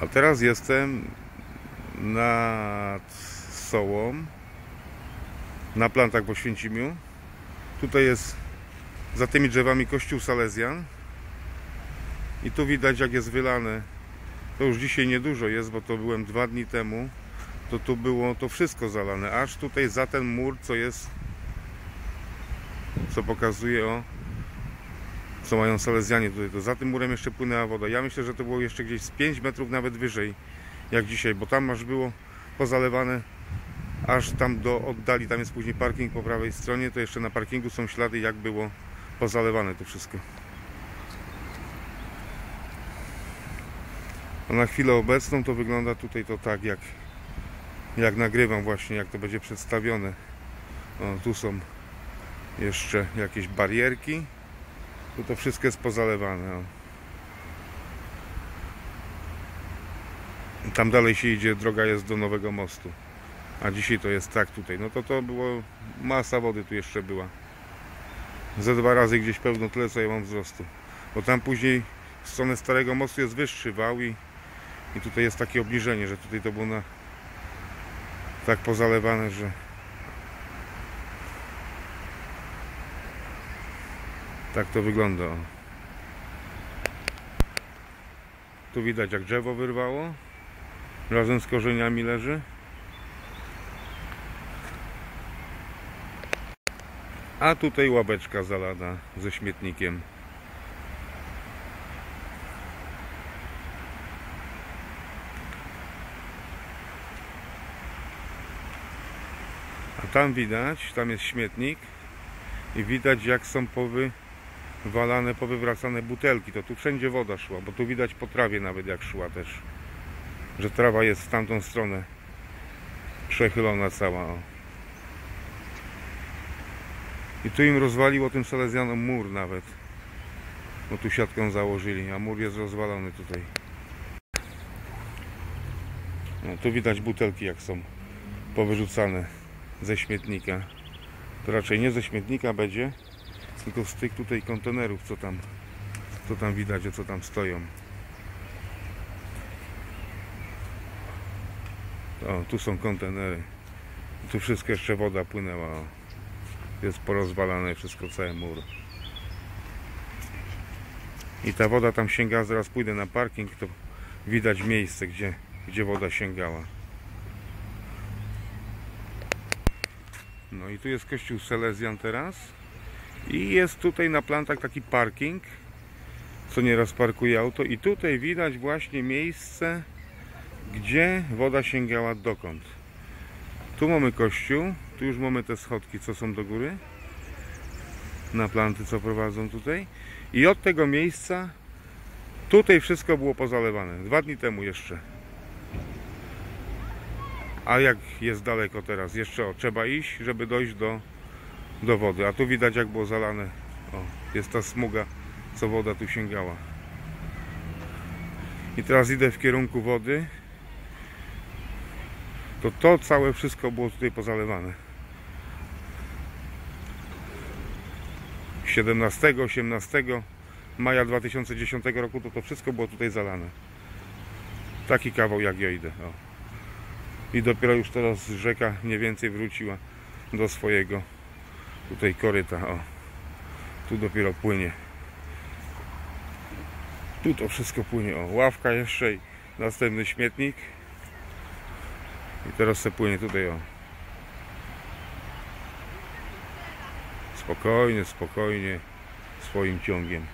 A teraz jestem nad Sołą, na plantach w Oświęcimiu. Tutaj jest za tymi drzewami kościół Salezjan. I tu widać jak jest wylane. To już dzisiaj niedużo jest, bo to byłem dwa dni temu. To tu było to wszystko zalane. Aż tutaj za ten mur, co jest, co pokazuje o co mają Salezjanie tutaj, to za tym murem jeszcze płynęła woda. Ja myślę, że to było jeszcze gdzieś z 5 metrów nawet wyżej jak dzisiaj, bo tam aż było pozalewane aż tam do oddali, tam jest później parking po prawej stronie, to jeszcze na parkingu są ślady jak było pozalewane to wszystko. A na chwilę obecną to wygląda tutaj to tak jak jak nagrywam właśnie, jak to będzie przedstawione. O, tu są jeszcze jakieś barierki. Tu to wszystko jest pozalewane. Tam dalej się idzie, droga jest do nowego mostu. A dzisiaj to jest tak tutaj. No to to było, masa wody tu jeszcze była. Ze dwa razy gdzieś pełno tyle, co ja mam wzrostu. Bo tam później w stronę Starego Mostu jest wyższy wał i, i tutaj jest takie obniżenie, że tutaj to było na, tak pozalewane, że tak to wygląda. Tu widać jak drzewo wyrwało. Razem z korzeniami leży. A tutaj ławeczka zalana ze śmietnikiem. A tam widać, tam jest śmietnik i widać jak są powywalane, powywracane butelki. To tu wszędzie woda szła, bo tu widać po trawie nawet jak szła też. Że trawa jest w tamtą stronę przechylona cała. I tu im rozwaliło tym Salezjanom mur nawet. Bo tu siatką założyli, a mur jest rozwalony tutaj. No, tu widać butelki jak są powyrzucane ze śmietnika. To raczej nie ze śmietnika będzie, tylko z tych tutaj kontenerów, co tam, co tam widać, co tam stoją. O, tu są kontenery. Tu wszystko jeszcze woda płynęła. O. Jest porozwalane wszystko, cały mur. I ta woda tam sięga, zaraz pójdę na parking, to widać miejsce, gdzie, gdzie woda sięgała. No i tu jest kościół Selezjan teraz. I jest tutaj na plantach taki parking, co nieraz parkuje auto. I tutaj widać właśnie miejsce, gdzie woda sięgała dokąd. Tu mamy kościół, tu już mamy te schodki, co są do góry. Na planty, co prowadzą tutaj. I od tego miejsca tutaj wszystko było pozalewane. Dwa dni temu jeszcze. A jak jest daleko teraz? Jeszcze o, trzeba iść, żeby dojść do, do wody. A tu widać jak było zalane. O, jest ta smuga, co woda tu sięgała. I teraz idę w kierunku wody. To to całe wszystko było tutaj pozalewane. 17, 18 maja 2010 roku to to wszystko było tutaj zalane. Taki kawał jak ja idę. O. I dopiero już teraz rzeka mniej więcej wróciła do swojego tutaj koryta. O. Tu dopiero płynie. Tu to wszystko płynie. O, ławka jeszcze i następny śmietnik. I teraz se płynie tutaj o. Spokojnie, spokojnie swoim ciągiem.